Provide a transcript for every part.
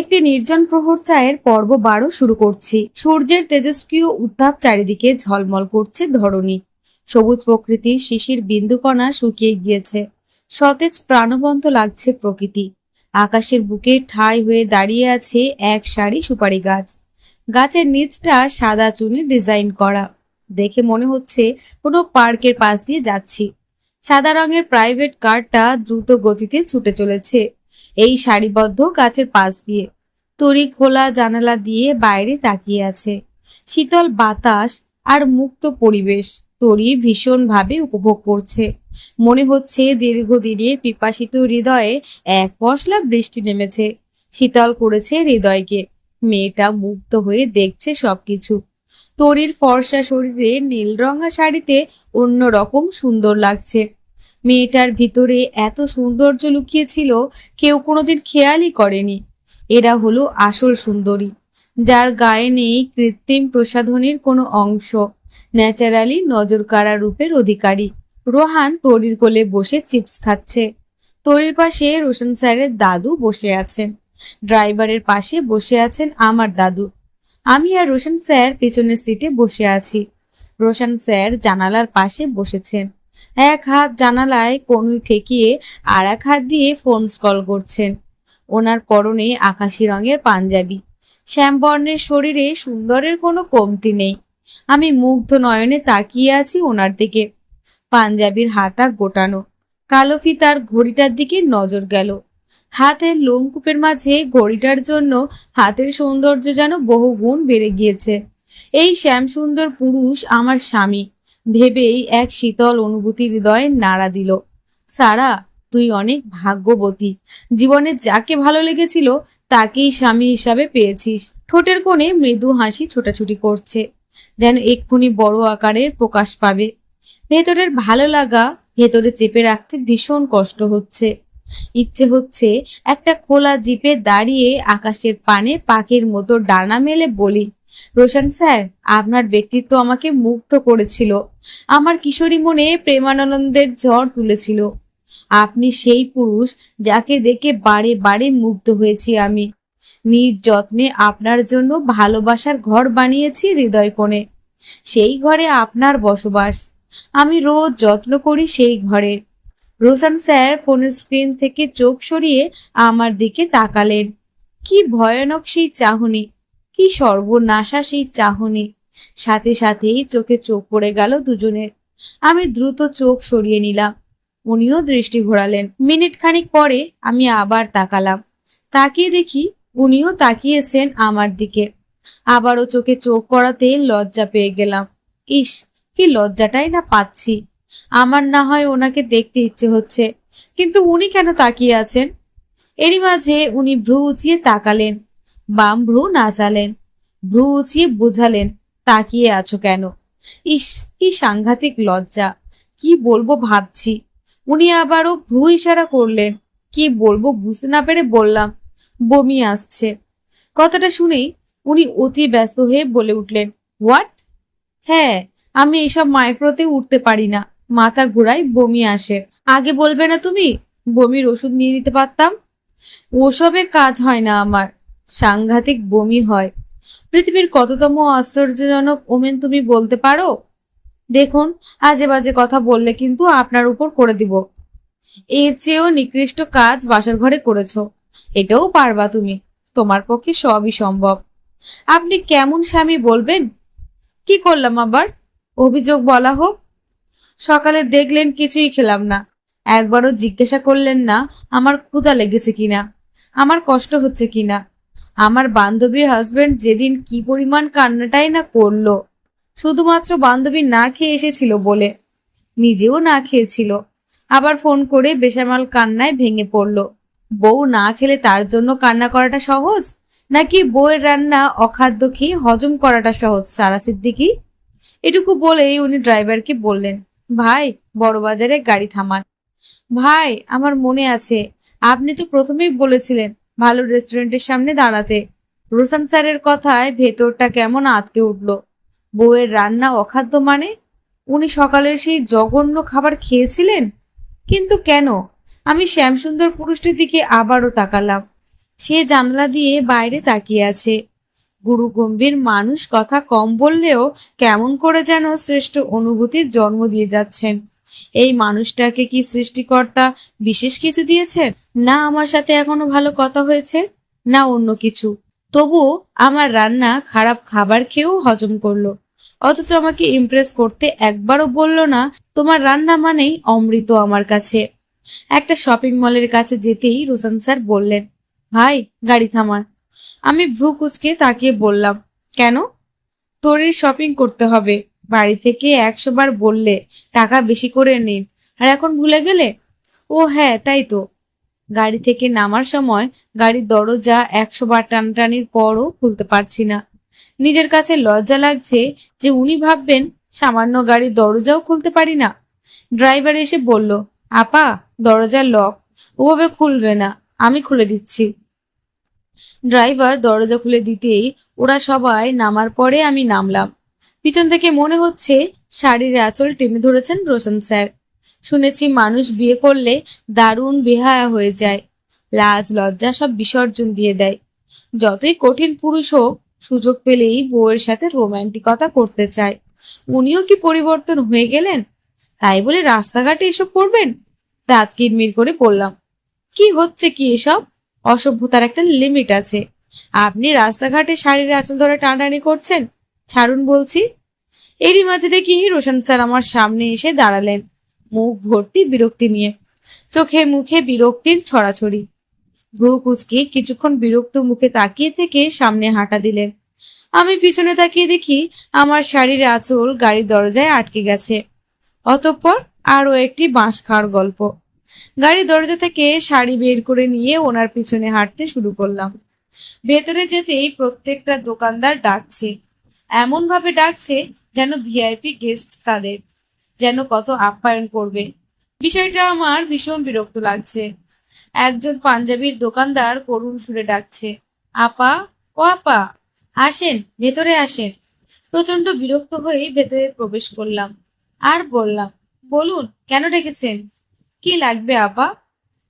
একটি নির্জন প্রহর চায়ের পর্ব বারো শুরু করছি। সূর্যের তেজস্ক্রিয় উত্তাপ চারিদিকে ঝলমল করছে ধরণী। সবুজ প্রকৃতির শিশির বিন্দুকণা শুকিয়ে গিয়েছে। সতেজ প্রাণবন্ত লাগছে প্রকৃতি। আকাশের বুকে ঠাই হয়ে দাঁড়িয়ে আছে এক সারি সুপারি গাছ। গাছের নিচটা সাদা চুনে ডিজাইন করা। দেখে মনে হচ্ছে কোনো পার্কের পাশ দিয়ে যাচ্ছি। সাদা রঙের প্রাইভেট কারটা দ্রুত গতিতে ছুটে চলেছে। এই সারিবদ্ধ গাছের পাশ দিয়ে। তরি খোলা জানালা দিয়ে বাইরে তাকিয়ে আছে। শীতল বাতাস আর মুক্ত পরিবেশ তরি ভীষণভাবে উপভোগ করছে। মনে হচ্ছে দীর্ঘদিনের পিপাসিত হৃদয়ে এক পশলা বৃষ্টি নেমেছে। শীতল করেছে হৃদয়কে। মেয়েটা মুগ্ধ হয়ে দেখছে সবকিছু। তরির ফর্সা শরীরে নীল রঙা শাড়িতে অন্যরকম সুন্দর লাগছে। মেয়েটার ভিতরে এত সৌন্দর্য লুকিয়েছিল, কেউ কোনোদিন খেয়ালই করেনি। এরা হলো আসল সুন্দরী, যার গায়ে নেই কৃত্রিম প্রসাধনীর কোনো অংশ। ন্যাচারালি নজর কাড়া রূপের অধিকারী। রোহান তরির কোলে বসে চিপস খাচ্ছে। তরির পাশে রোশন স্যারের দাদু বসে আছেন। ড্রাইভারের পাশে বসে আছেন আমার দাদু। আমি আর রোশন স্যার পেছনের সিটে বসে আছি। রোশন স্যার জানালার পাশে বসেছেন। এক হাত জানালায় কনুই ঠেকিয়ে আর এক হাত দিয়ে ফোন স্কল করছেন। ওনার পরনে আকাশি রঙের পাঞ্জাবি। শ্যামবর্ণের শরীরে সুন্দরের কোনো কমতি নেই। আমি মুগ্ধ নয়নে তাকিয়ে আছি ওনার দিকে। পাঞ্জাবির হাতা গোটানো। কালো ফিতার ঘড়িটার দিকে নজর গেল। হাতের লোমকূপের মাঝে ঘড়িটার জন্য হাতের সৌন্দর্য যেন বহু গুণ বেড়ে গিয়েছে। এই শ্যামসুন্দর পুরুষ আমার স্বামী। ভেবেই এক শীতল অনুভূতি হৃদয়ে নাড়া দিল। সারা, তুই অনেক ভাগ্যবতী। জীবনে যাকে ভালো লেগেছিল, তাকেই স্বামী হিসাবে পেয়েছিস। ঠোঁটের কোণে মৃদু হাসি ছোটাছুটি করছে। যেন এক্ষুনি বড় আকারের প্রকাশ পাবে। ভেতরের ভালো লাগা ভেতরে চেপে রাখতে ভীষণ কষ্ট হচ্ছে। ইচ্ছে হচ্ছে একটা খোলা জিপে দাঁড়িয়ে আকাশের পানে পাখির মতো ডানা মেলে বলি রোশন স্যার, আপনার ব্যক্তিত্ব আমাকে মুগ্ধ করেছিল। আমার কিশোরী মনে প্রেমানন্দের ঝড় তুলেছিল। আপনি সেই পুরুষ যাকে দেখে বারে বারে মুগ্ধ হয়েছি আমি। নিজ যত্নে আপনার জন্য ভালোবাসার ঘর বানিয়েছি হৃদয় কোণে সেই ঘরে আপনার বসবাস। আমি রোজ যত্ন করি সেই ঘরের রোশন স্যার, ফোনের স্ক্রিন থেকে চোখ সরিয়ে আমার দিকে তাকালেন। কি ভয়ানক সেই চাহনি। কি সর্বনাশা সেই চাহনি। সাথে সাথেই চোখে চোখ পড়ে গেল দুজনের। আমি দ্রুত চোখ সরিয়ে নিলাম। উনিও দৃষ্টি ঘোরালেন। মিনিট খানিক পরে আমি আবার তাকালাম। তাকিয়ে দেখি উনিও তাকিয়েছেন আমার দিকে। আবারও চোখে চোখ পড়াতে লজ্জা পেয়ে গেলাম। ইস, কি লজ্জাটাই না পাচ্ছি। আমার না হয় ওনাকে দেখতে ইচ্ছে হচ্ছে। কিন্তু উনি কেন তাকিয়ে আছেন? এরই মাঝে উনি ভ্রু উঁচিয়ে তাকালেন। বাম ভ্রু নাচালেন ভ্রু উঁচিয়ে বুঝালেন, তাকিয়ে আছো কেন? ইস, কি সাংঘাতিক লজ্জা। কি বলব ভাবছি। উনি আবারও ভ্রু ইশারা করলেন। কি বলব বুঝতে না পেরে বললাম, বমি আসছে। কথাটা শুনেই উনি অতি ব্যস্ত হয়ে বলে উঠলেন, হোয়াট? হ্যাঁ আমি এসব মাইক্রোতে উঠতে পারি না। মাথা ঘুরাই বমি আসে। আগে বলবে না তুমি, বমির ওষুধ নিয়ে নিতে পারতাম? ওসবে কাজ হয় না আমার। সাংঘাতিক বমি হয়। পৃথিবীর কততম আশ্চর্যজনক ওমেন তুমি বলতে পারো? দেখুন, আজে বাজে কথা বললে কিন্তু আপনার উপর করে দিব। এর চেয়েও নিকৃষ্ট কাজ বাসার ঘরে করেছ। এটাও পারবা তুমি। তোমার পক্ষে সবই সম্ভব। আপনি কেমন স্বামী বলবেন? কি করলাম আবার? অভিযোগ বলা হোক। সকালে দেখলেন কিছুই খেলাম না। একবারও জিজ্ঞাসা করলেন না, আমার ক্ষুধা লেগেছে কিনা? আমার কষ্ট হচ্ছে কিনা? আমার বান্ধবীর হাজবেন্ড যেদিন কি পরিমাণ কান্নাটাই না করল। শুধুমাত্র বান্ধবী না খেয়ে এসেছিল বলে নিজেও না খেয়েছিল। আবার ফোন করে বেসামাল কান্নায় ভেঙে পড়ল। বউ না খেলে তার জন্য কান্না করাটা সহজ? নাকি বউয়ের রান্না অখাদ্য খেয়ে হজম করাটা সহজ, সারা সিদ্দিকি? এটুকু বলেই উনি ড্রাইভারকে বললেন, ভাই বড় বাজারে গাড়ি থামান। ভাই, আমার মনে আছে, আপনি তো প্রথমেই বলেছিলেন ভালো রেস্টুরেন্টের সামনে দাঁড়াতে। রোশন স্যারের কথায় ভেতরটা কেমন আটকে উঠল। বউয়ের রান্না অখাদ্য মানে? উনি সকালের সেই জঘন্য খাবার খেয়েছিলেন? কিন্তু কেন? আমি শ্যামসুন্দর পুরুষটির দিকে আবারও তাকালাম। সে জানলা দিয়ে বাইরে তাকিয়ে আছে। গুরু গম্ভীর মানুষ কথা কম বললেও কেমন করে যেন শ্রেষ্ঠ অনুভূতির জন্ম দিয়ে যাচ্ছেন। এই মানুষটাকে কি সৃষ্টিকর্তা বিশেষ কিছু দিয়েছেন না আমার সাথে এখনও ভালো কথা হয়েছে, না অন্য কিছু। তবুও আমার রান্না খারাপ খাবার খেয়েও হজম করল। অথচ আমাকে ইমপ্রেস করতে একবারও বলল না, তোমার রান্না মানেই অমৃত আমার কাছে। একটা শপিং মলের কাছে যেতেই রোশন স্যার বললেন, ভাই, গাড়ি থামান আমি ভ্রু কুচকে তাকিয়ে বললাম, কেন? তোর শপিং করতে হবে। বাড়ি থেকে একশো বার বললে, টাকা বেশি করে নিন। আর এখন ভুলে গেলে? ও হ্যাঁ তাই তো। গাড়ি থেকে নামার সময় গাড়ির দরজা একশো বার টানটানির পরও খুলতে পারছি না। নিজের কাছে লজ্জা লাগছে যে উনি ভাববেন, সামান্য গাড়ির দরজাও খুলতে পারি না। ড্রাইভার এসে বলল, আপা দরজার লক। ওভাবে খুলবে না, আমি খুলে দিচ্ছি। ড্রাইভার দরজা খুলে দিতেই ওরা সবাই নামার পরে আমি নামলাম। পিছন থেকে মনে হচ্ছে শাড়ির আঁচল টেনে ধরেছেন রোশন স্যার। শুনেছি মানুষ বিয়ে করলে দারুণ বেহায়া হয়ে যায়। লাজ, লজ্জা সব বিসর্জন দিয়ে দেয়। যতই কঠিন পুরুষ হোক, সুযোগ পেলেই বউয়ের সাথে রোম্যান্টিকতা করতে চায়। উনিও কি পরিবর্তন হয়ে গেলেন? তাই বলে রাস্তাঘাটে এসব করবেন? দাঁত কিরমির করে বললাম, কি হচ্ছে কি এসব? অসভ্যতার একটা লিমিট আছে। আপনি রাস্তাঘাটে শাড়ির আঁচল ধরে টানাটানি করছেন? ছাড়ুন বলছি। এরই মাঝে দেখি রোশন স্যার আমার সামনে এসে দাঁড়ালেন, মুখ ভর্তি বিরক্তি নিয়ে। চোখে মুখে বিরক্তির ছড়াছড়ি। ভ্রু কুচকে কিছুক্ষণ বিরক্ত মুখে তাকিয়ে থেকে সামনে হাঁটা দিলেন। আমি পিছনে তাকিয়ে দেখি আমার শাড়ির আঁচল গাড়ির দরজায় আটকে গেছে। অতঃপর আরও একটি বাঁশ খাওয়ার গল্প। গাড়ির দরজা থেকে শাড়ি বের করে নিয়ে ওনার পিছনে হাঁটতে শুরু করলাম। ভেতরে যেতেই প্রত্যেকটা দোকানদার ডাকছে এমন ভাবে ডাকছে যেন ভিআইপি গেস্ট তাদের, যেন কত আপ্যায়ন করবে। বিষয়টা আমার ভীষণ বিরক্ত লাগছে। একজন পাঞ্জাবির দোকানদার করুণ সুরে ডাকছে, আপা, ও আপা, আসেন, ভেতরে আসেন। প্রচণ্ড বিরক্ত হয়ে ভেতরে প্রবেশ করলাম। আর বললাম, বলুন, কেন ডেকেছেন? কি লাগবে, আপা?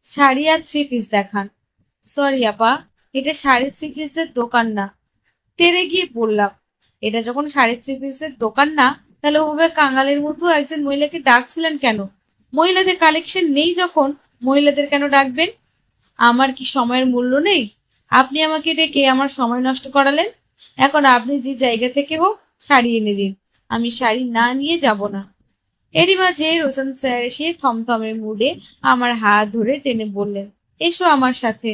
শাড়ি আর থ্রি পিস দেখান। সরি, আপা, এটা শাড়ি থ্রি পিসের দোকান না। তেরে গিয়ে বললাম এটা যখন শাড়ি থ্রি পিসের দোকান না, তাহলে ওভাবে কাঙালের মতো একজন মহিলাকে ডাকছিলেন কেন? মহিলাদের কালেকশন নেই যখন, মহিলাদের কেন ডাকবেন? আমার কি সময়ের মূল্য নেই? আপনি আমাকে ডেকে আমার সময় নষ্ট করালেন? এখন আপনি যে জায়গা থেকে হোক, শাড়ি এনে দিন। আমি শাড়ি না নিয়ে যাব না। এরই মাঝে রোশন স্যার এসে থমথমে মুডে আমার হাত ধরে টেনে বললেন, এসো আমার সাথে।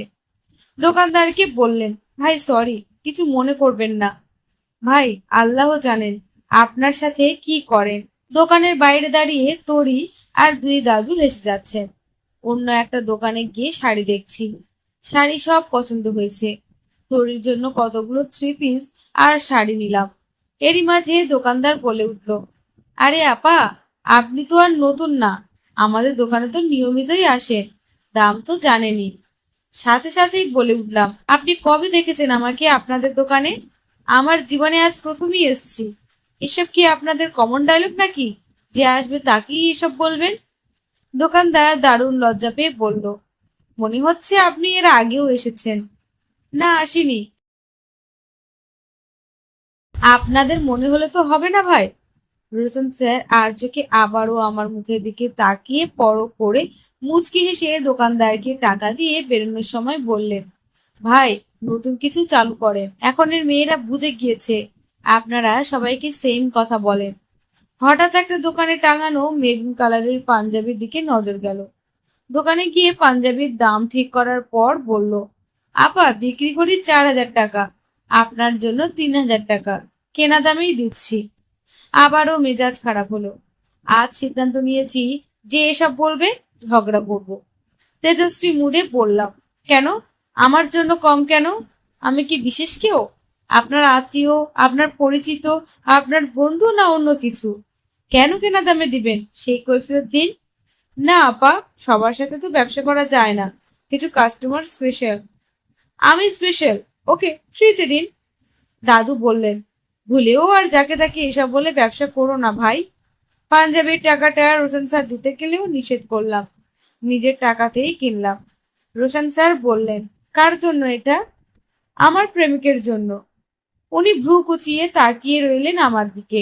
দোকানদারকে বললেন, ভাই সরি কিছু মনে করবেন না। ভাই, আল্লাহ জানেন আপনার সাথে কি করেন। দোকানের বাইরে দাঁড়িয়ে তরি আর দুই দাদু হেসে যাচ্ছেন। অন্য একটা দোকানে গিয়ে শাড়ি দেখছি। শাড়ি সব পছন্দ হয়েছে। তরির জন্য কতগুলো থ্রি পিস আর শাড়ি নিলাম। এরই মাঝে দোকানদার বলে উঠল, আরে আপা, আপনি তো আর নতুন না। আমাদের দোকানে তো নিয়মিতই আসেন। দাম তো জানেনই। সাথে সাথেই বলে উঠলাম, আপনি কবে দেখেছেন আমাকে আপনাদের দোকানে? আমার জীবনে আজ প্রথমই এসছি। এসব কি আপনাদের কমন ডায়লগ নাকি? যে আসবে তাকেই এসব বলবেন? দোকানদার দারুণ লজ্জা পেয়ে বলল, মনে হচ্ছে আপনি এর আগেও এসেছেন। না, আসিনি। আপনাদের মনে হলে তো হবে না ভাই? রোশন স্যার আর চোখে আবারও আমার মুখের দিকে তাকিয়ে পরক করে মুচকি হেসে দোকানদারকে টাকা দিয়ে বেরোনোর সময় বললেন ভাই, নতুন কিছু চালু করেন। এখনের মেয়েরা বুঝে গিয়েছে। আপনারা সবাইকে সেম কথা বলেন। হঠাৎ একটা দোকানে টাঙানো মেরুন কালারের পাঞ্জাবির দিকে নজর গেল। দোকানে গিয়ে পাঞ্জাবির দাম ঠিক করার পর বলল, আপা, বিক্রি করি চার হাজার টাকা। আপনার জন্য তিন হাজার টাকা। কেনা দামেই দিচ্ছি। আবারও মেজাজ খারাপ হলো। আজ সিদ্ধান্ত নিয়েছি যে এসব বলবে, ঝগড়া করব। তেজশ্রী মুডে বললাম, কেন? আমার জন্য কম কেন? আমি কি বিশেষ কেউ? আপনার আত্মীয়, আপনার পরিচিত, আপনার বন্ধু না অন্য কিছু? কেন কেনা দামে দিবেন? সেই কৈফিয়ত দিন। না, আপা, সবার সাথে তো ব্যবসা করা যায় না। কিছু কাস্টমার স্পেশাল আমি স্পেশাল ওকে, ফ্রিতে দিন। দাদু বললেন, ভুলেও আর যাকে তাকে এসব বলে ব্যবসা করো না ভাই। পাঞ্জাবির টাকাটা রোশন স্যার দিতে গেলেও নিষেধ করলাম। নিজের টাকাতেই কিনলাম। রোশন স্যার বললেন কার জন্য এটা? আমার প্রেমিকের জন্য। উনি ভ্রু কুচিয়ে তাকিয়ে রইলেন আমার দিকে।